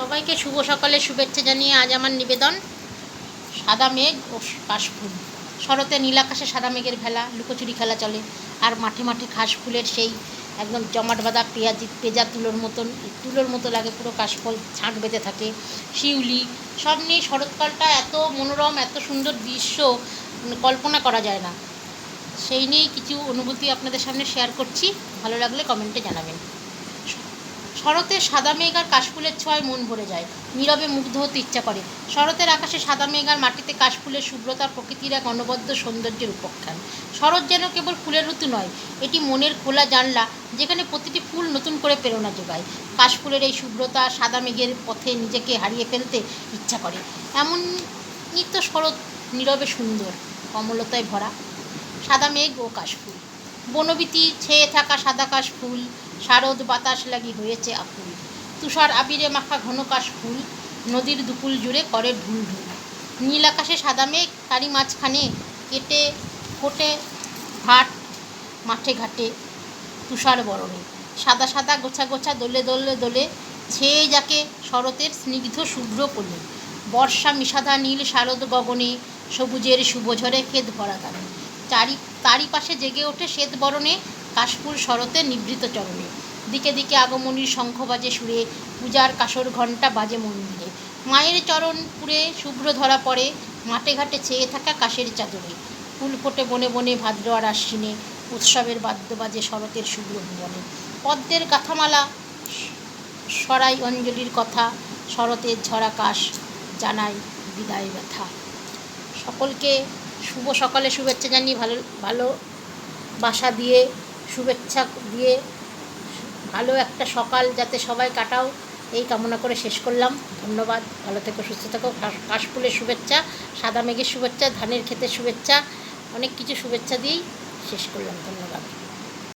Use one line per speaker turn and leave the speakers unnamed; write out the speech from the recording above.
সবাইকে শুভ সকালে শুভেচ্ছা জানিয়ে আজ আমার নিবেদন সাদা মেঘ ও কাশফুল শরতে নীলাকাশে সাদা মেঘের ভেলা, লুকোচুরি খেলা চলে। আর মাঠে মাঠে ঘাস ফুলের সেই একদম জমাট বাঁধা পেঁয়াজি, পেঁজা তুলোর মতন তুলোর মতো লাগে পুরো কাশফল ছাঁক বেঁধে থাকে। শিউলি, সব নিয়ে শরৎকালটা এত মনোরম, এত সুন্দর দৃশ্য কল্পনা করা যায় না। সেই নিয়েই কিছু অনুভূতি আপনাদের সামনে শেয়ার করছি। ভালো লাগলে কমেন্টে জানাবেন। শরতে সাদা মেঘ আর কাশফুলের ছোঁয়ায় মন ভরে যায়। নীরবে মুগ্ধ হতে ইচ্ছা করে। শরতের আকাশে সাদা মেঘ আর মাটিতে কাশফুলের শুভ্রতা প্রকৃতির এক অনবদ্য সৌন্দর্যের উপাখ্যান। শরৎ যেন কেবল ফুলের ঋতু নয়, এটি মনের খোলা জানলা যেখানে প্রতিটি ফুল নতুন করে প্রেরণা যোগায়। কাশফুলের এই শুভ্রতা সাদা মেঘের পথে নিজেকে হারিয়ে ফেলতে ইচ্ছা করে। এমন নিত্য শরৎ নীরবে সুন্দর, কমলতায় ভরা। সাদা মেঘ ও কাশফুল। বনবীতি ছেয়ে থাকা সাদা কাশফুল শারদ বাতাস লাগি হয়েছে আকুল তুষার আবিরে মাখা ঘন কাশফুল নদীর দুকুল জুড়ে করে ঢুল ঢুল। নীল আকাশে সাদা মেঘ, তারই মাঝখানে কেটে, ফোটে, ঘাট, মাঠে ঘাটে তুষার বরণে। সাদা সাদা গোছা গোছা দোলে দোলে দোলে ছেয়ে যাকে শরতের স্নিগ্ধ শুভ্র পলি বর্ষা মিশাদা নীল শারদ গগনে, সবুজের শুভঝরে ক্ষেত ভরা চারি তারই পাশে জেগে ওঠে শ্বেত বরণে কাশফুল শরতে নিভৃত চরণে। দিকে দিকে আগমনীর শঙ্খ বাজে সুরে পূজার কাসর ঘণ্টা বাজে মন্দিরে। মায়ের চরণ পুরে শুভ্র ধরা পড়ে, মাঠে ঘাটে ছেয়ে থাকা কাশের চাদরে। ফুল ফোটে বনে বনে ভাদ্র আর আশ্বিনে, উৎসবের বাদ্য বাজে শরতের শুভ্র ভুবনে। পদ্মের গাথামালা, সরাই অঞ্জলির কথা, শরতের ঝরা কাশ জানাই বিদায় ব্যথা। সকলকে শুভ সকালে শুভেচ্ছা জানিয়ে ভালো ভালো বাসা দিয়ে শুভেচ্ছা দিয়ে ভালো একটা সকাল যাতে সবাই কাটাও। এই কামনা করে শেষ করলাম। ধন্যবাদ। ভালো থেকো, সুস্থ থেকো। কাশ- কাশফুলের শুভেচ্ছা, সাদা মেঘের শুভেচ্ছা, ধানের ক্ষেতের শুভেচ্ছা, অনেক কিছু শুভেচ্ছা দিয়েই শেষ করলাম। ধন্যবাদ।